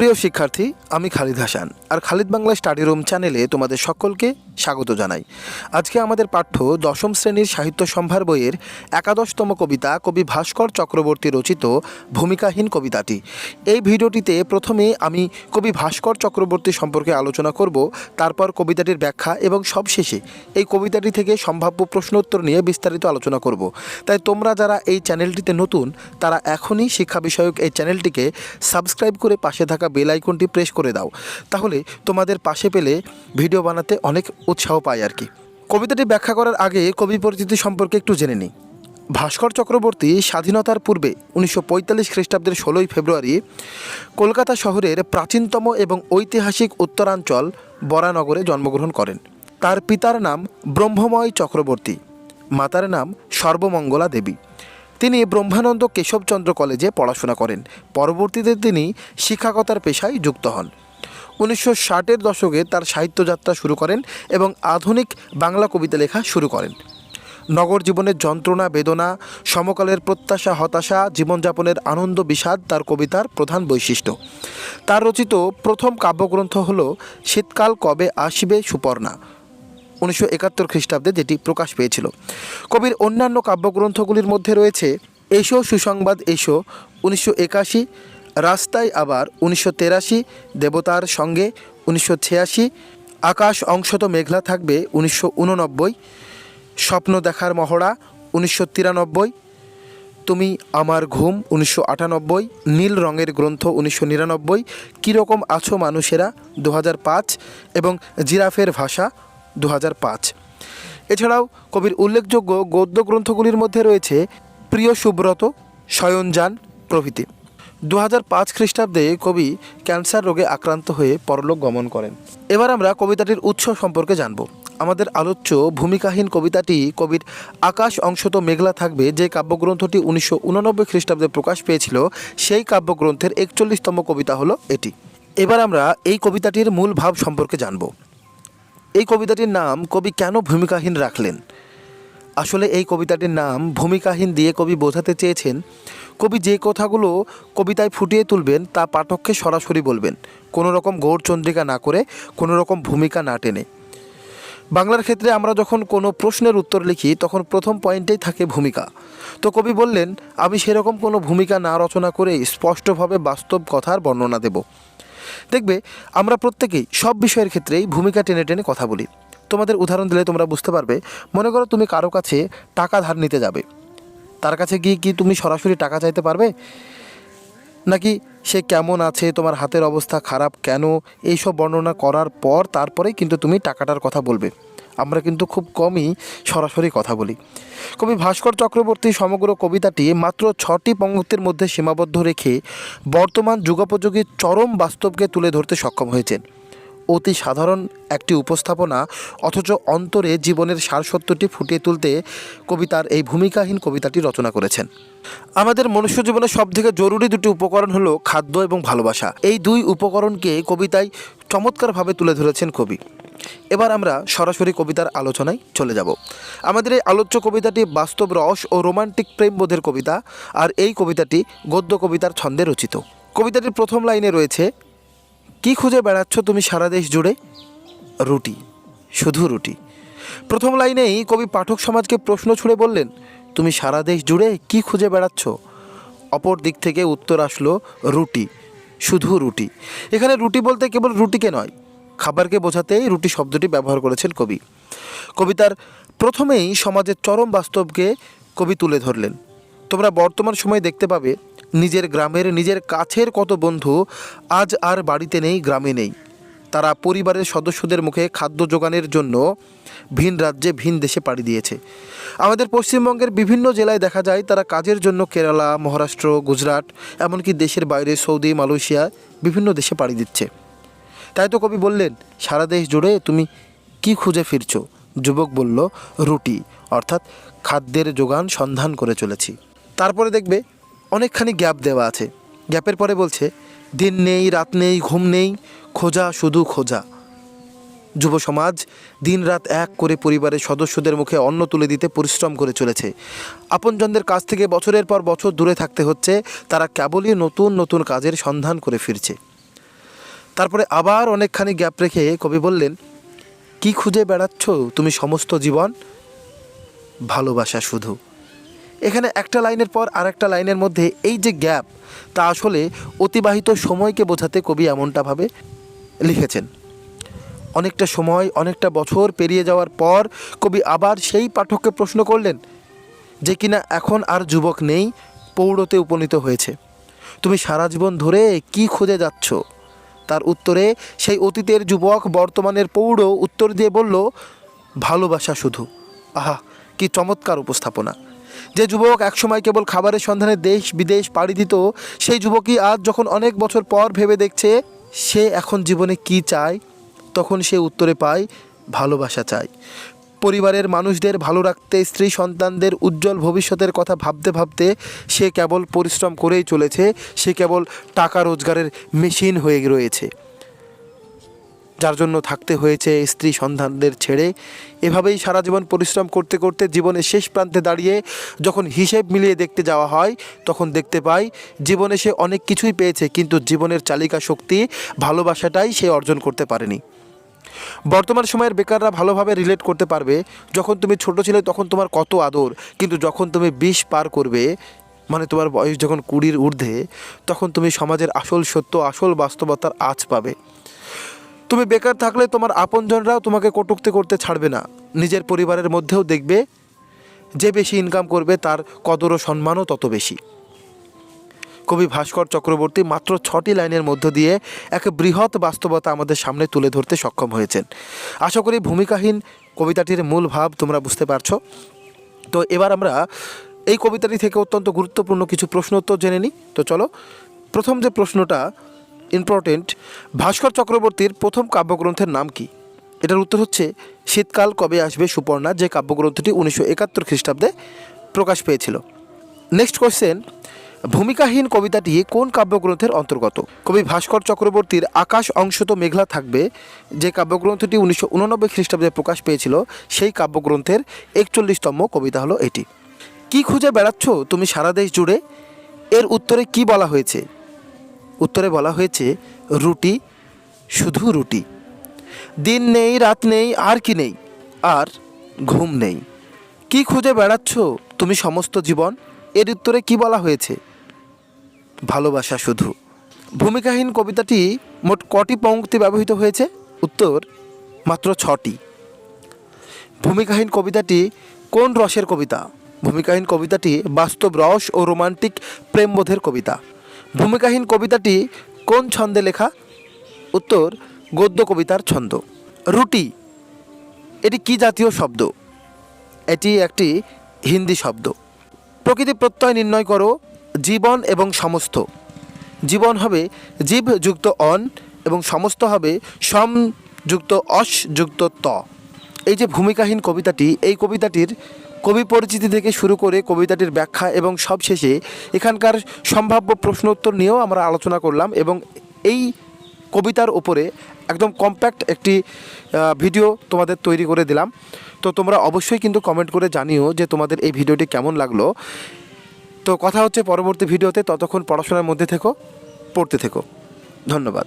প্রিয় শিক্ষার্থী, আমি খালিদ হাসান আর খালিদ বাংলা স্টাডি রুম চ্যানেলে তোমাদের সকলকে স্বাগত জানাই। আজকে আমাদের পাঠ্য দশম শ্রেণির সাহিত্য সম্ভার বইয়ের একাদশতম কবিতা কবি ভাস্কর চক্রবর্তী রচিত ভূমিকাহীন কবিতাটি। এই ভিডিওটিতে প্রথমে আমি কবি ভাস্কর চক্রবর্তী সম্পর্কে আলোচনা করব, তারপর কবিতাটির ব্যাখ্যা এবং সবশেষে এই কবিতাটি থেকে সম্ভাব্য প্রশ্নোত্তর নিয়ে বিস্তারিত আলোচনা করব। তাই তোমরা যারা এই চ্যানেলটিতে নতুন, তারা এখনই শিক্ষা বিষয়ক এই চ্যানেলটিকে সাবস্ক্রাইব করে পাশে থাকা বেল আইকনটি প্রেস করে দাও। তাহলে তোমাদের পাশে পেলে ভিডিও বানাতে অনেক উৎসাহ পায় আর কি। কবিতাটি ব্যাখ্যা করার আগে কবি পরিচিতি সম্পর্কে একটু জেনে নিই। ভাস্কর চক্রবর্তী স্বাধীনতার পূর্বে উনিশশো পঁয়তাল্লিশ খ্রিস্টাব্দের ষোলোই ফেব্রুয়ারি কলকাতা শহরের প্রাচীনতম এবং ঐতিহাসিক উত্তরাঞ্চল বরানগরে জন্মগ্রহণ করেন। তার পিতার নাম ব্রহ্মময় চক্রবর্তী। মাতার নাম সর্বমঙ্গলা দেবী। তিনি ব্রহ্মানন্দ কেশবচন্দ্র কলেজে পড়াশোনা করেন। পরবর্তীতে তিনি শিক্ষকতার পেশায় যুক্ত হন। উনিশশো ষাটের দশকে তার সাহিত্যযাত্রা শুরু করেন এবং আধুনিক বাংলা কবিতা লেখা শুরু করেন। নগর জীবনের যন্ত্রণা, বেদনা, সমকালের প্রত্যাশা, হতাশা, জীবনযাপনের আনন্দ, বিষাদ তার কবিতার প্রধান বৈশিষ্ট্য। তার রচিত প্রথম কাব্যগ্রন্থ হল, শীতকাল কবে আসবে সুপর্ণা? উনিশশো একাত্তর খ্রিস্টাব্দে যেটি প্রকাশ পেয়েছিল। কবির অন্যান্য কাব্যগ্রন্থগুলির মধ্যে রয়েছে, এসো সুসংবাদ, এসো উনিশশো একাশি, রাস্তায় আবার উনিশশো তেরাশি, দেবতার সঙ্গে উনিশশো ছিয়াশি, আকাশ অংশত মেঘলা থাকবে উনিশশো উননব্বই, স্বপ্ন দেখার মহড়া উনিশশো তিরানব্বই, তুমি আমার ঘুম উনিশশো আটানব্বই, নীল রঙের গ্রন্থ উনিশশো নিরানব্বই, কীরকম আছো মানুষেরা দু এবং জিরাফের ভাষা দু এছাড়াও কবির উল্লেখযোগ্য গদ্য গ্রন্থগুলির মধ্যে রয়েছে প্রিয় সুব্রত, শয়নযান প্রভৃতি। দু হাজার পাঁচ খ্রিস্টাব্দে কবি ক্যান্সার রোগে আক্রান্ত হয়ে পরলোক গমন করেন। এবার আমরা কবিতাটির উৎস সম্পর্কে জানব। আমাদের আলোচ্য ভূমিকাহীন কবিতাটি কবির আকাশ অংশত মেঘলা থাকবে যে কাব্যগ্রন্থটি উনিশশো উননব্বই খ্রিস্টাব্দে প্রকাশ পেয়েছিল, সেই কাব্যগ্রন্থের একচল্লিশতম কবিতা হলো এটি। এবার আমরা এই কবিতাটির মূল ভাব সম্পর্কে জানব। এই কবিতাটির নাম কবি কেন ভূমিকাহীন রাখলেন? আসলে এই কবিতাটির নাম ভূমিকাহীন দিয়ে কবি বোঝাতে চেয়েছেন, কবি যে কথাগুলো কবিতায় ফুটিয়ে তুলবেন তা পাঠককে সরাসরি বলবেন কোনো রকম গৌরচন্দ্রিকা না করে কোনো রকম ভূমিকা না টেনে। বাংলার ক্ষেত্রে আমরা যখন কোনো প্রশ্নের উত্তর লিখি, তখন প্রথম পয়েন্টেই থাকে ভূমিকা। তো কবি বললেন, আমি সেরকম কোনো ভূমিকা না রচনা করে স্পষ্টভাবে বাস্তব কথার বর্ণনা দেব। দেখবে, আমরা প্রত্যেকেই সব বিষয়ের ক্ষেত্রেই ভূমিকা টেনে টেনে কথা বলি। তোমাদের উদাহরণ দিলে তোমরা বুঝতে পারবে, মনে করো তুমি কারও কাছে টাকা ধার নিতে যাবে। তার কাছে গিয়ে কি তুমি সরাসরি টাকা চাইতে পারবে? নাকি সে কেমন আছে, তোমার হাতের অবস্থা খারাপ কেন, এইসব বর্ণনা করার পর, তারপরেই কিন্তু তুমি টাকাটার কথা বলবে। আমরা কিন্তু খুব কমই সরাসরি কথা বলি। কবি ভাস্কর চক্রবর্তী সমগ্র কবিতাটি মাত্র ছটি পঙ্ক্তির মধ্যে সীমাবদ্ধ রেখে বর্তমান যুগোপযোগী চরম বাস্তবকে তুলে ধরতে সক্ষম হয়েছেন। অতি সাধারণ একটি উপস্থাপনা, অথচ অন্তরে জীবনের সারসত্যটি ফুটিয়ে তুলতে কবিতার এই ভূমিকাহীন কবিতাটি রচনা করেছেন। আমাদের মনুষ্য জীবনের সবথেকে জরুরি দুটি উপকরণ হলো খাদ্য এবং ভালোবাসা। এই দুই উপকরণকে কবিতায় চমৎকারভাবে তুলে ধরেছেন কবি। এবার আমরা সরাসরি কবিতার আলোচনায় চলে যাব। আমাদের এই আলোচ্য কবিতাটি বাস্তব রস ও রোমান্টিক প্রেমবোধের কবিতা, আর এই কবিতাটি গদ্য কবিতার ছন্দে রচিত। কবিতাটির প্রথম লাইনে রয়েছে, কি খুঁজে বেড়াচ্ছ তুমি সারা দেশ জুড়ে? রুটি, শুধু রুটি। প্রথম লাইনেই কবি পাঠক সমাজকে প্রশ্ন ছুড়ে বললেন, তুমি সারা দেশ জুড়ে কি খুঁজে বেড়াচ্ছ? অপর দিক থেকে উত্তর আসলো, রুটি, শুধু রুটি। এখানে রুটি বলতে কেবল রুটিকে নয় খাবারকে বোঝাতেই রুটি শব্দটি ব্যবহার করেছেন কবি। কবিতার প্রথমেই সমাজের চরম বাস্তবকে কবি তুলে ধরলেন। তোমরা বর্তমান সময়ে দেখতে পাবে, নিজের গ্রামের নিজের কাছের কত বন্ধু আজ আর বাড়িতে নেই, গ্রামে নেই। তারা পরিবারের সদস্যদের মুখে খাদ্য যোগানের জন্য ভিন রাজ্যে ভিন দেশে পাড়ি দিয়েছে। আমাদের পশ্চিমবঙ্গের বিভিন্ন জেলায় দেখা যায় তারা কাজের জন্য কেরালা, মহারাষ্ট্র, গুজরাট, এমনকি দেশের বাইরে সৌদি, মালয়েশিয়া, বিভিন্ন দেশে পাড়ি দিচ্ছে। তাই তো কবি বললেন, সারা দেশ জুড়ে তুমি কি খুঁজে ফিরছো? যুবক বলল, রুটি, অর্থাৎ খাদ্যের যোগান সন্ধান করে চলেছি। তারপরে দেখবে অনেকখানি গ্যাপ দেওয়া আছে। গ্যাপের পরে বলছে, দিন নেই, রাত নেই, ঘুম নেই, খোঁজা শুধু খোঁজা। যুব সমাজ দিনরাত এক করে পরিবারের সদস্যদের মুখে অন্ন তুলে দিতে পরিশ্রম করে চলেছে। আপনজনদের কাছ থেকে বছরের পর বছর দূরে থাকতে হচ্ছে, তারা কেবলই নতুন নতুন কাজের সন্ধান করে ফিরছে। তারপরে আবার অনেকখানি গ্যাপ রেখে কবি বললেন, কি খুঁজে বেড়াচ্ছ তুমি সমস্ত জীবন? ভালোবাসা শুধু। এখানে একটা লাইনের পর আর একটা লাইনের মধ্যে এই যে গ্যাপ, তা আসলে অতিবাহিত সময়কে বোঝাতে কবি এমনটাভাবে লিখেছেন। অনেকটা সময়, অনেকটা বছর পেরিয়ে যাওয়ার পর কবি আবার সেই পাঠককে প্রশ্ন করলেন, যে কিনা এখন আর যুবক নেই, পৌরতে উপনীত হয়েছে। তুমি সারা জীবন ধরে কি খুঁজে যাচ্ছ? তার উত্তরে সেই অতীতের যুবক বর্তমানের পৌর উত্তর দিয়ে বলল, ভালোবাসা শুধু। আহা, কি চমৎকার উপস্থাপনা। যে যুবক একসময় কেবল খাবারের সন্ধানে দেশ বিদেশ পাড়ি দিত, সেই যুবকই আজ যখন অনেক বছর পর ভেবে দেখছে, সে এখন জীবনে কি চায়, তখন সে উত্তরে পায়, ভালোবাসা চায় পরিবারের মানুষদের ভালো রাখতে, স্ত্রী সন্তানদের উজ্জ্বল ভবিষ্যতের কথা ভাবতে ভাবতে সে কেবল পরিশ্রম করেই চলেছে, সে কেবল টাকা রোজগারের মেশিন হয়ে রয়েছে। যার জন্য থাকতে হয়েছে স্ত্রী সন্তানদের ছেড়ে। এভাবেই সারা জীবন পরিশ্রম করতে করতে জীবনের শেষ প্রান্তে দাঁড়িয়ে যখন হিসেব মিলিয়ে দেখতে যাওয়া হয়, তখন দেখতে পাই জীবনে সে অনেক কিছুই পেয়েছে, কিন্তু জীবনের চালিকা শক্তি ভালোবাসাটাই সে অর্জন করতে পারেনি। বর্তমান সময়ের বেকাররা ভালোভাবে রিলেট করতে পারবে। যখন তুমি ছোট ছিলে তখন তোমার কত আদর, কিন্তু যখন তুমি বিষ পার করবে মানে তোমার বয়স যখন কুড়ির ঊর্ধ্বে, তখন তুমি সমাজের আসল সত্য, আসল বাস্তবতার আঁচ পাবে। তুমি বেকার থাকলে তোমার আপনজনরাও তোমাকে কটুক্তি করতে ছাড়বে না। নিজের পরিবারের মধ্যেও দেখবে, যে বেশি ইনকাম করবে তার কদর ও সম্মানও তত বেশি। কবি ভাস্কর চক্রবর্তী মাত্র ছটি লাইনের মধ্য দিয়ে এক বৃহৎ বাস্তবতা আমাদের সামনে তুলে ধরতে সক্ষম হয়েছেন। আশা করি ভূমিকাহীন কবিতাটির মূল ভাব তোমরা বুঝতে পারছ। তো এবার আমরা এই কবিতাটি থেকে অত্যন্ত গুরুত্বপূর্ণ কিছু প্রশ্ন উত্তর জেনে নিই। তো চলো, প্রথম যে প্রশ্নটা ইম্পর্টেন্ট ভাস্কর চক্রবর্তীর প্রথম কাব্যগ্রন্থের নাম কি? এটার উত্তর হচ্ছে, শীতকাল কবে আসবে সুপর্ণা, যে কাব্যগ্রন্থটি উনিশশো একাত্তর খ্রিস্টাব্দে প্রকাশ পেয়েছিল। নেক্সট কোয়েশ্চেন ভূমিকাহীন কবিতাটি কোন কাব্যগ্রন্থের অন্তর্গত? কবি ভাস্কর চক্রবর্তীর আকাশ অংশত মেঘলা থাকবে, যে কাব্যগ্রন্থটি উনিশশো উননব্বই খ্রিস্টাব্দে প্রকাশ পেয়েছিল, সেই কাব্যগ্রন্থের একচল্লিশতম কবিতা হলো এটি। কি খুঁজে বেড়াচ্ছ তুমি সারা দেশ জুড়ে? এর উত্তরে কি বলা হয়েছে? উত্তরে বলা হয়েছে, রুটি, শুধু রুটি। দিন নেই, রাত নেই, আর কি নেই? আর ঘুম নেই। কি খুঁজে বেড়াচ্ছ তুমি সমস্ত জীবন? এর উত্তরে কি বলা হয়েছে? ভালোবাসা শুধু। ভূমিকাহীন কবিতাটি মোট কটি পঙ্ক্তি ব্যবহৃত হয়েছে? উত্তর, মাত্র ছটি। ভূমিকাহীন কবিতাটি কোন রসের কবিতা? ভূমিকাহীন কবিতাটি বাস্তব রস ও রোমান্টিক প্রেমবোধের কবিতা। ভূমিকাহীন কবিতাটি কোন ছন্দে লেখা? উত্তর, গদ্য কবিতার ছন্দ। রুটি, এটি কি জাতীয় শব্দ? এটি একটি হিন্দি শব্দ। প্রকৃতি প্রত্যয় নির্ণয় করো। জীবন এবং সমস্ত। জীবন হবে জীব যুক্ত অন এবং সমস্ত হবে সম যুক্ত অস যুক্ত ত। এই যে ভূমিকাহীন কবিতাটি, এই কবিতাটির কবি পরিচিতি থেকে শুরু করে কবিতাটির ব্যাখ্যা এবং সবশেষে এখানকার সম্ভাব্য প্রশ্ন উত্তর নিয়েও আমরা আলোচনা করলাম এবং এই কবিতার উপরে একদম কম্প্যাক্ট একটি ভিডিও তোমাদের তৈরি করে দিলাম। তো তোমরা অবশ্যই কিন্তু কমেন্ট করে জানিও যে তোমাদের এই ভিডিওটি কেমন লাগল। তো কথা হচ্ছে পরবর্তী ভিডিওতে ততক্ষণ পড়াশোনার মধ্যে থেকো পড়তে থেকো। ধন্যবাদ।